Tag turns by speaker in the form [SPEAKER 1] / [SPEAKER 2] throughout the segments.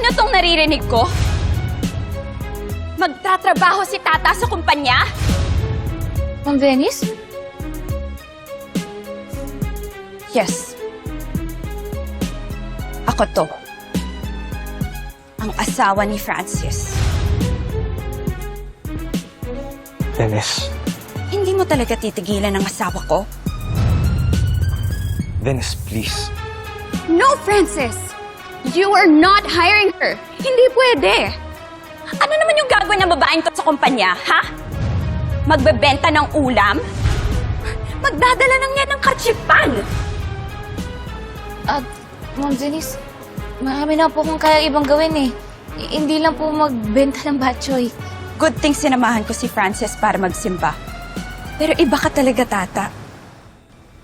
[SPEAKER 1] Ano tong naririnig ko? Magtatrabaho si Tata sa kumpanya?
[SPEAKER 2] Ma'am Venice?
[SPEAKER 1] Yes. Ako to. Ang asawa ni Francis.
[SPEAKER 3] Dennis.
[SPEAKER 1] Hindi mo talaga titigilan ang asawa ko?
[SPEAKER 3] Dennis, please.
[SPEAKER 1] No, Francis! You are not hiring her. Hindi pwede. Ano naman yung gagawin ng babaeng to sa kumpanya, ha? Magbebenta ng ulam? Magdadala lang yan ng katsipan.
[SPEAKER 2] At, Ma'am Venice, marami na po kung kaya ibang gawin eh. I- hindi lang po magbenta ng batchoy.
[SPEAKER 1] Good thing sinamahan ko si Francis para magsimba. Pero iba ka talaga, tata.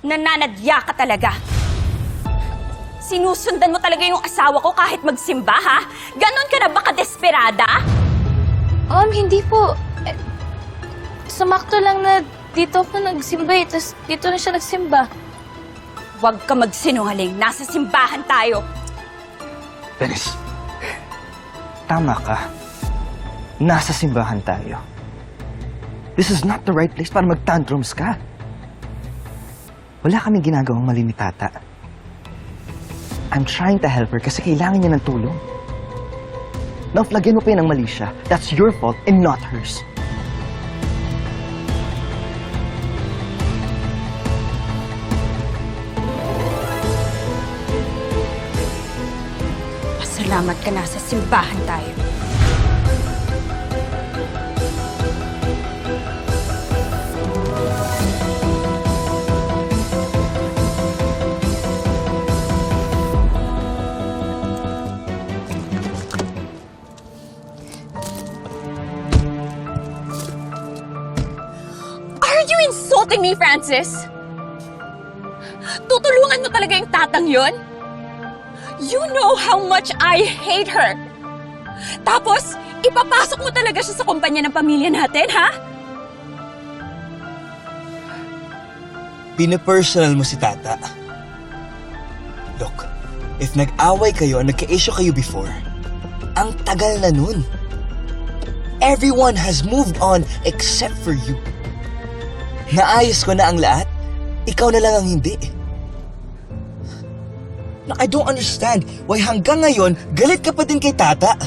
[SPEAKER 1] Nananadya ka talaga. Sinusundan mo talaga yung asawa ko kahit magsimba, ha? Ganon ka na ba kadesperada?
[SPEAKER 2] Ma'am, hindi po. Eh, sumakto lang na dito ako nagsimba eh. Tapos dito na siya nagsimba.
[SPEAKER 1] Huwag ka magsinungaling. Nasa simbahan tayo.
[SPEAKER 3] Dennis. Tama ka. Nasa simbahan tayo. This is not the right place para mag-tantrums ka. Wala kaming ginagawang mali ni Tata. I'm trying to help her kasi kailangan niya ng tulong. Nauflagyan mo pa yun ng mali siya. That's your fault and not hers.
[SPEAKER 1] Pasalamat ka nasa simbahan tayo. Insulting me, Francis? Tutulungan mo talaga yung tatang yon? You know how much I hate her. Tapos, ipapasok mo talaga siya sa kumpanya ng pamilya natin, ha?
[SPEAKER 4] Pinapersonal mo si Tata. Look, if nag-away kayo o nagka-issue kayo before, ang tagal na nun. Everyone has moved on except for you. Naayos ko na ang lahat, ikaw na lang ang hindi. Now, I don't understand why hanggang ngayon, galit ka pa din kay Tata.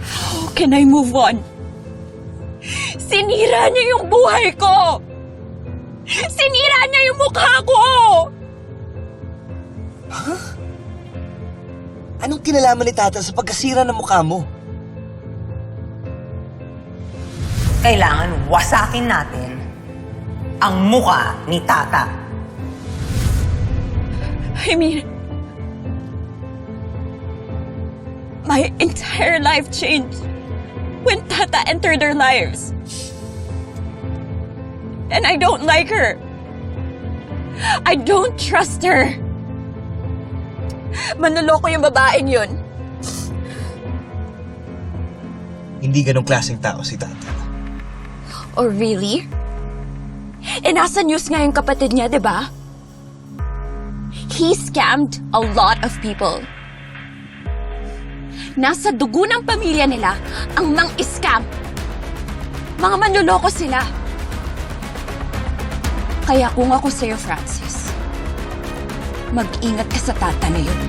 [SPEAKER 1] How can I move on? Sinira niya yung buhay ko! Sinira niya yung mukha ko!
[SPEAKER 4] Anong kinalaman ni Tata sa pagkasira ng mukha mo?
[SPEAKER 5] Kailangan wasakin natin ang muka ni Tata.
[SPEAKER 1] I mean, my entire life changed when Tata entered our lives. And I don't like her. I don't trust her. Manloloko yung babaeng yun.
[SPEAKER 4] Hindi ganong klaseng tao si Tata.
[SPEAKER 1] Oh, really? Eh, nasa news nga yung kapatid niya, di ba? He scammed a lot of people. Nasa dugo ng pamilya nila ang mang-scam. Mga manloloko sila. Kaya kung ako sa'yo, Francis, mag-ingat ka sa tata na yun.